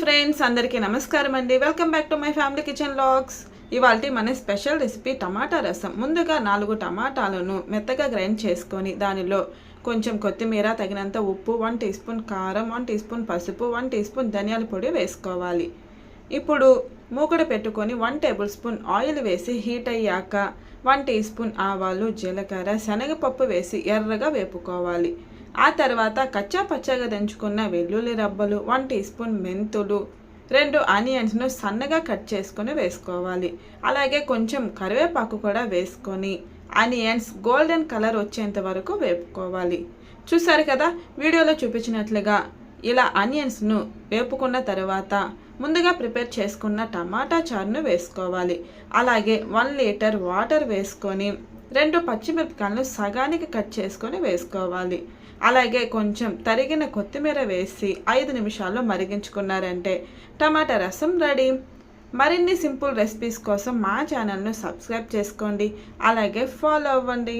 Friends అందరికీ నమస్కారం అండి. Welcome back to my family kitchen logs. ఇవాళ మన స్పెషల్ రెసిపీ టమాటా రసం. ముందుగా నాలుగు టమాటాలను మెత్తగా గ్రైండ్ చేసుకొని దానిలో కొంచెం కొత్తిమీర తగినంత ఉప్పు వన్ టీ స్పూన్ కారం వన్ టీ స్పూన్ పసుపు వన్ టీ స్పూన్ ధనియాల పొడి వేసుకోవాలి. ఇప్పుడు మూకుడు పెట్టుకొని వన్ టేబుల్ స్పూన్ ఆయిల్ వేసి హీట్ అయ్యాక వన్ టీ స్పూన్ ఆవాలు జీలకర్ర శనగపప్పు వేసి ఎర్రగా వేపుకోవాలి. ఆ తర్వాత కచ్చా పచ్చగా దంచుకున్న వెల్లుల్లి రబ్బలు వన్ టీ స్పూన్ మెంతులు రెండు ఆనియన్స్ను సన్నగా కట్ చేసుకొని వేసుకోవాలి. అలాగే కొంచెం కరివేపాకు కూడా వేసుకొని ఆనియన్స్ గోల్డెన్ కలర్ వచ్చేంత వరకు వేపుకోవాలి. చూసారు కదా వీడియోలో చూపించినట్లుగా ఇలా ఆనియన్స్ను వేపుకున్న తర్వాత ముందుగా ప్రిపేర్ చేసుకున్న టమాటా చారును వేసుకోవాలి. అలాగే వన్ లీటర్ వాటర్ వేసుకొని రెండు పచ్చిమిరపకాయలను సగానికి కట్ చేసుకొని వేసుకోవాలి. అలాగే కొంచెం తరిగిన కొత్తిమీర వేసి ఐదు నిమిషాల్లో మరిగించుకున్నారంటే టమాటా రసం రెడీ. మరిన్ని సింపుల్ రెసిపీస్ కోసం మా ఛానల్ను సబ్స్క్రైబ్ చేసుకోండి. అలాగే ఫాలో అవ్వండి.